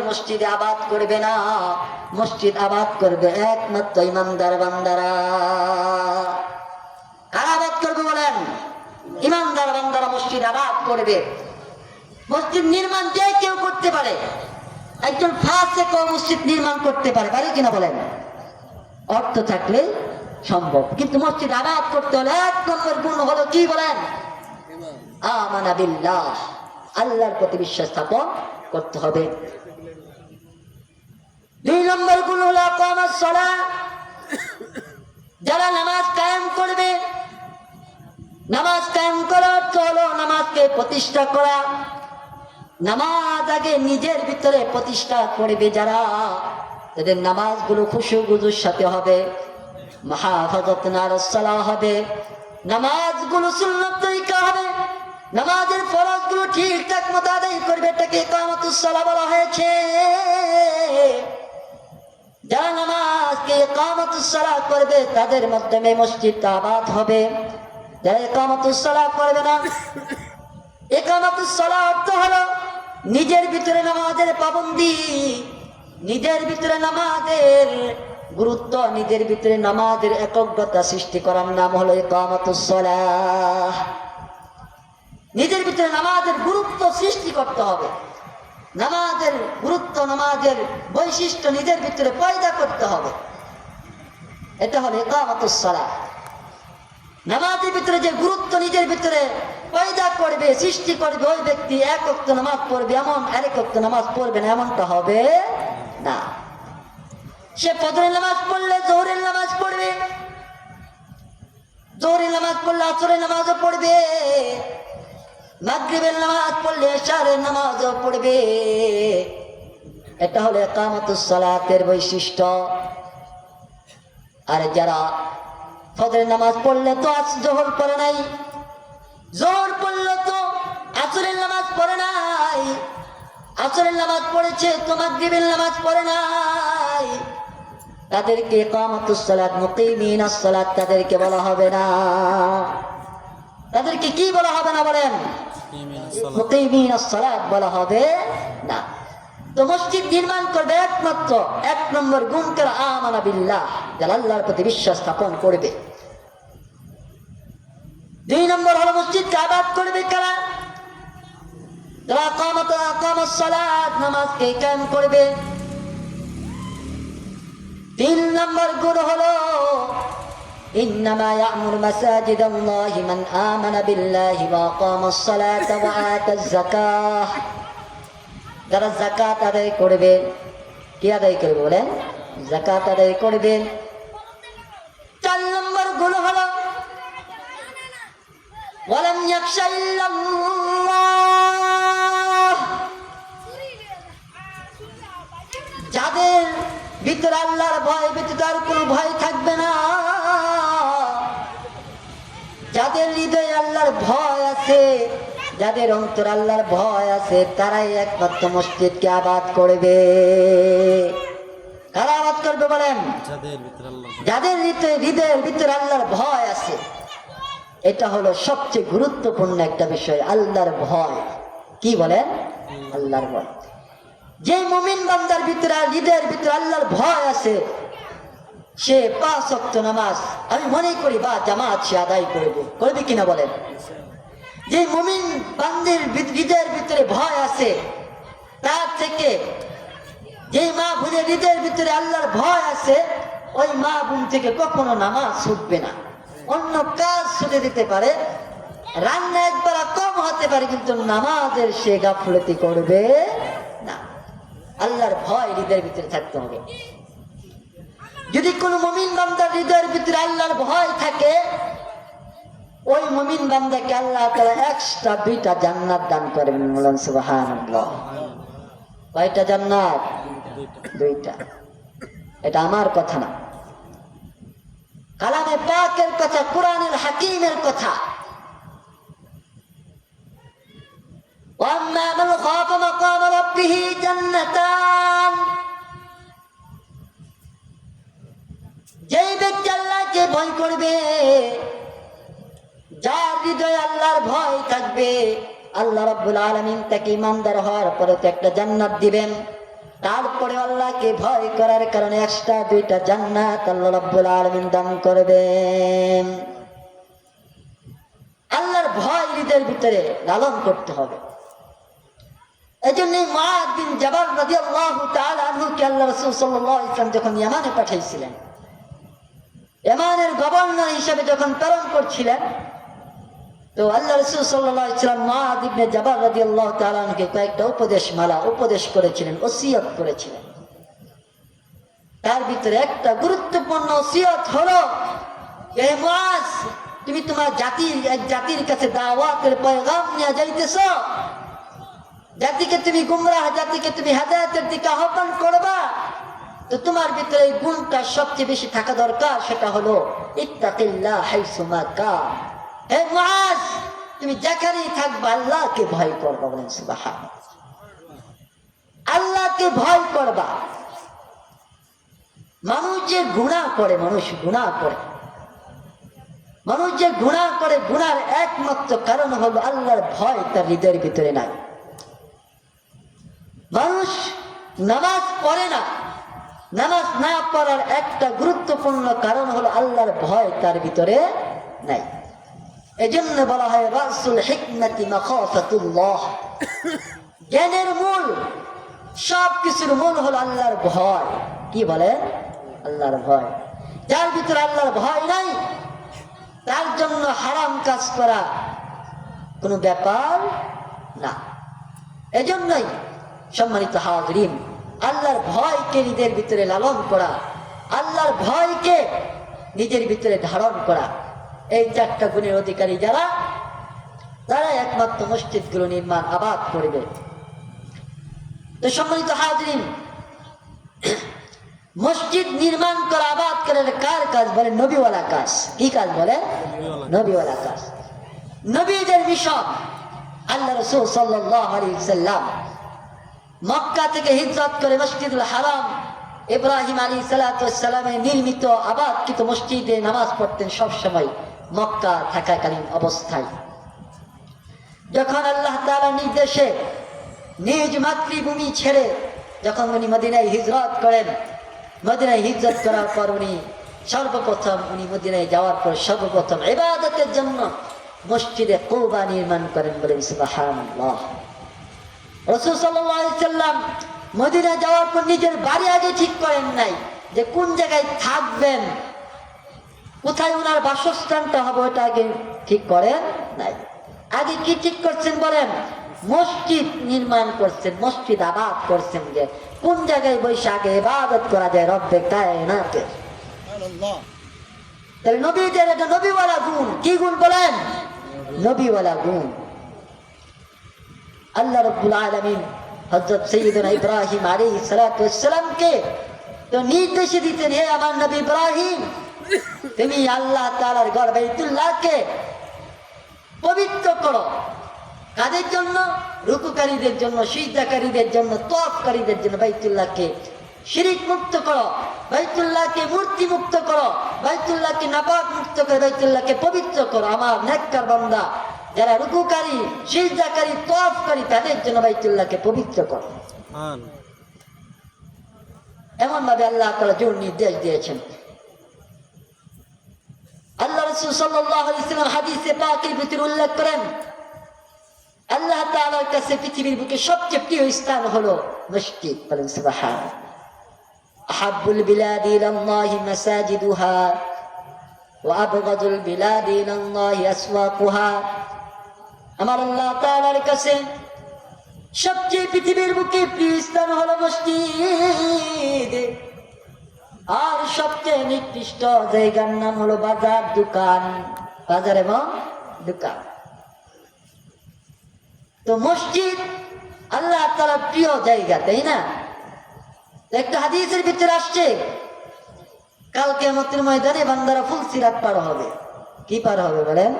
মসজিদে আবাদ করবে না। মসজিদ আবাদ করবে একমাত্র ইমানদার বান্দারা। কারা আবাদ করবে বলেন? ইমানদার বান্দারা মসজিদ আবাদ করবে। মসজিদ নির্মাণ যে কেউ করতে পারে, একজন ফাঁসে কেউ মসজিদ নির্মাণ করতে পারে পারে কিনা বলেন? অর্থ থাকলে সম্ভব, কিন্তু মসজিদ আবাদ করতে হলে এক নম্বর গুণ হলো কি বলেন? আমানা বিল্লাহ। আল্লাহর প্রতি বিশ্বাস স্থাপন করতে হবে। দুই নম্বর গুণ হলো আমার সলা যারা নামাজ কায়েম করবে, নামাজ কায়েম করার অর্থ হলো নামাজকে প্রতিষ্ঠা করা। নামাজ আগে নিজের ভিতরে প্রতিষ্ঠা করবে যারা, তাদের নামাজগুলো খুশু গুজুর সাথে হবে, মাহাফাজত নারসালা হবে। নামাজগুলো সুন্নত তরিকা হবে। নামাজের ফরজগুলো ঠিকঠাক মতো আদায় করবে, এটাকে কামতুসালা বলা হয়েছে। যারা নামাজকে কামতুসালা করবে, তাদের মাধ্যমে মসজিদটা আবাদ হবে। যারা কামতুসালা করবে না একামাতুসলা অর্থ হলো নিজের ভিতরে নামাজের পাবন্দি, নিজের ভিতরে নামাজের গুরুত্ব, নিজের ভিতরে নামাজের একগ্রতা সৃষ্টি করার নাম হলো একামাতুসলা নিজের ভিতরে নামাজের গুরুত্ব সৃষ্টি করতে হবে। নামাজের গুরুত্ব, নামাজের বৈশিষ্ট্য নিজের ভিতরে পয়দা করতে হবে। এটা হলো একামাতুসলা নামাজের ভিতরে যে গুরুত্ব নিজের ভিতরে পয়দা করবে, সৃষ্টি করবে, ওই ব্যক্তি এক অক্ত নামাজ পড়বে এমন, আরেক অক্ত নামাজ পড়বে না, এমনটা হবে না। সে ফজরের নামাজ পড়লে জোহরের নামাজ পড়বে, জোহরের নামাজ পড়লে আসরের নামাজও পড়বে। মাগরিবের নামাজ পড়লে এশারের নামাজও পড়বে। এটা হলো একামতুস সালাতের বৈশিষ্ট্য। আর যারা ফজরের নামাজ পড়লে তো আজ জোহর পড়ে নাই, জোহর পড়লে তো আসরের নামাজ পড়ে নাই, আসরের নামাজ পড়েছে তো মাগরিবের নামাজ পড়ে নাই। তাদেরকে কামাতুস সালাত মুকিমিন সালাত তাদেরকে বলা হবে না। তাদেরকে কি বলা হবে না বলেন? বলা হবে না। তো মসজিদ নির্মাণ করবে একমাত্র এক নম্বর গুণ করে যারা আল্লাহর প্রতি বিশ্বাস স্থাপন করবে। দুই নম্বর হলো মসজিদকে আবাদ করবে কারা? যারা কামত করবে। তিন নম্বর গুণ হলো إنما يعمر مساجد الله من آمن بالله وأقام الصلاة وآتى الزكاة যারা জাকাত আদায় করবে কি আদায় করবে বলেন জাকাত আদায় করবেন চার নম্বর গুণ হলো ولم يخش إلا الله যাদের ভিতরে আল্লাহর ভয় ব্যতীত আর কোনো ভয় যাদের অন্তর আল্লাহর ভয় আছে তারাই একমাত্র মসজিদকে আবাদ করবে। কারা আবাদ করবে বলেন? যাদের হৃদয়ের ভিতরে আল্লাহর ভয় আছে এটা হলো সবচেয়ে গুরুত্বপূর্ণ একটা বিষয় আল্লাহর ভয়। কি বলেন? আল্লাহর ভয়। যে মুমিন বান্দার ভিতরে হৃদয়ের ভিতরে আল্লাহর ভয় আছে সে পাঁচ অক্ত নামাজ আমি মনে করি বা জামাত সে আদায় করবে। করবে কিনা বলেন? যে মুমিন বান্দির হৃদয়ের ভিতরে ভয় আছে। তার থেকে যে মা বোনের হৃদয়ের ভিতরে আল্লাহর ভয় আছে, ওই মা বোন থেকে কখনো নামাজ ছুটবে না। অন্য কাজ ছুটে দিতে পারে। রান্না একবার কম হতে পারে, কিন্তু নামাজের সে গাফলতি করবে না। আল্লাহর ভয় হৃদয়ের ভিতরে থাকতে হবে। যদি কোনো মমিন বান্দার হৃদয়ের ভিতরে আল্লাহর ভয় থাকে ওই মমিন বান্দাকে আল্লাহ তারা এক্সট্রা দুইটা জান্নাত দান করবেন বলেন সুবহানাল্লাহ কয়টা জান্নাত দুইটা এটা আমার কথা না কালামে পাকের কথা কোরআনের হাকিমের কথা وأما من خاف مقام ربه جنتان যেই ব্যক্তি আল্লাহকে ভয় করবে যার হৃদয়ে আল্লাহর ভয় থাকবে, আল্লাহ রাব্বুল আলামিন তাকে ইমানদার হওয়ার পরে তো একটা জান্নাত দিবেন। তারপরে আল্লাহকে ভয় করার কারণে একটা, দুইটা জান্নাত আল্লাহ রাব্বুল আলামিন দান করবেন। আল্লাহর ভয় হৃদয়ের ভিতরে লালন করতে হবে। এই জন্য মাদ বিন জাবাল রাদিয়াল্লাহু তাআলা আনহুকে আল্লাহ রাসূল সাল্লাল্লাহু আলাইহি ওয়াসাল্লাম যখন ইয়ামানে পাঠাইছিলেন, ইয়ামানের গভর্নর হিসেবে যখন প্রেরণ করছিলেন তো আল্লাহ রসুল সাল্লাম মাদ ইবনে জাবাল রাদিয়াল্লাহু তাআলা আনহুকে কয়েকটা উপদেশ মালা উপদেশ করেছিলেন, ওসিয়ত করেছিলেন। তার ভিতরে একটা গুরুত্বপূর্ণ ওসিয়ত হলো তুমি তোমার জাতির এক জাতির কাছে দাওয়াতের পয়গাম নিয়ে যাইতেছ। জাতিকে তুমি গুমরাহ, জাতিকে তুমি হেদায়তের দিকে আহ্বান করবা। তো তোমার ভিতরে এই গুণটা সবচেয়ে বেশি থাকা দরকার, সেটা হলো, ইত্তাকিল্লাহ হাইসুমা কা হে মুআজ তুমি যেখানেই থাকবা আল্লাহকে ভয় করবা বলেন সুবহান আল্লাহকে ভয় করবা। মানুষ যে গুণা করে, মানুষ গুণা করে। মানুষ যে গুণা করে গুণার একমাত্র কারণ হলো আল্লাহর ভয় তার হৃদয়ের ভিতরে নাই। মানুষ নামাজ পড়ে না। নামাজ না পড়ার একটা গুরুত্বপূর্ণ কারণ হলো আল্লাহর ভয় তার ভিতরে নাই। এজন্য বলা হয়, রাসুল হিকমতি মাখাফাতুল্লাহ। জ্ঞানের মূল সব কিছুর মূল হলো আল্লাহর ভয়। কি বলে? আল্লাহর ভয়। যার ভিতরে আল্লাহর ভয় নাই, তার জন্য হারাম কাজ করা কোনো ব্যাপার না। এজন্যই সম্মানিত হাজরিন, আল্লাহর ভয়কে নিজের ভিতরে লালন করা, আল্লাহর ভয়কে নিজের ভিতরে ধারণ করা এই চারটা গুণের অধিকারী যারা, তারা একমাত্র মসজিদগুলো নির্মাণ আবাদ করবে। সম্মানিত হাজরিন, মসজিদ নির্মাণ করা আবাদ করার কার কাজ বলে? নবীওয়ালা কাজ। কি কাজ বলে? নবীওয়ালা কাজ। নবীদের মিশন, আল্লাহ রসুল সাল্লাম মক্কা থেকে হিজরত করে মসজিদুল হারাম ইব্রাহিম আলী সালাতামের নির্মিত আবাদকৃত মসজিদে নামাজ পড়তেন সবসময়। মক্কা থাকাকালীন অবস্থায়। যখন আল্লাহ তালা নির্দেশে নিজ মাতৃভূমি ছেড়ে যখন উনি মদিনায় হিজরত করেন, মদিনায় হিজরত করার পর উনি সর্বপ্রথম, উনি মদিনায় যাওয়ার পর সর্বপ্রথম এবাদতের জন্য মসজিদে কৌবা নির্মাণ করেন বলে রসুল সাল্লাম মদিনা যাওয়ার পর নিজের বাড়ি আগে ঠিক করেন নাই যে কোন জায়গায় থাকবেন কোথায় ওনার বাসস্থানটা হবে ওটা আগে ঠিক করেন নাই। আগে কি ঠিক করছেন বলেন? মসজিদ নির্মাণ করছেন মসজিদ আবাদ করছেন যে। কোন জায়গায় বসে আগে ইবাদত করা যায় রব্বে কায়নাতে? তাহলে নবীদের এটা নবীওয়ালা গুণ। কি গুণ বলেন? নবীওয়ালা গুণ। আল্লাহ রব্বুল আলমিন হজরত সৈয়দনা ইব্রাহিম আলী সালাতামকে তো নির্দেশে দিতেন হে আমার নবী ইব্রাহিম তুমি আল্লাহ তালার গড় বাইতুল্লাহকে পবিত্র করো। কাদের জন্য? রুকুকারীদের জন্য সিদ্ধাকারীদের জন্য তফকারীদের জন্য বাইতুল্লাহকে শিরিক মুক্ত করো। বাইতুল্লাহকে মূর্তি মুক্ত করো। বাইতুল্লাহকে নাপাক মুক্ত করে বাইতুল্লাহকে পবিত্র করো। আমার নেককার বান্দা যারা রুকুকারী সিজদাকারী তফকারী তাদের জন্য বাইতুল্লাহকে পবিত্র করো। এমন ভাবে আল্লাহ তালা জোর নির্দেশ দিয়েছেন। রসুল সাল্লাহ ইসলাম হাদিসে পাকের ভিতরে উল্লেখ করেন, আল্লাহ তাআলার কাছে পৃথিবীর বুকে সবচেয়ে প্রিয় স্থান হলো মসজিদ। বলেন সুবহান আহাব্বুল বিলাদি ইলাল্লাহি মাসাজিদুহা ওয়া আবগাদুল বিলাদি ইলাল্লাহি আসওয়াকুহা। আমার আল্লাহ তাআলার কাছে সবচেয়ে পৃথিবীর বুকে প্রিয় স্থান হলো মসজিদ। আর সবচেয়ে নিকৃষ্ট জায়গার নাম হলো বাজার দোকান। বাজার এবং দোকান। তো মসজিদ আল্লাহ তালা প্রিয় জায়গা, তাই না? একটা হাদিসের ভিতরে আসছে কালকে মতের ময়দানে বান্দারা ফুল সিরাত পার হবে। কি পার হবে বলেন?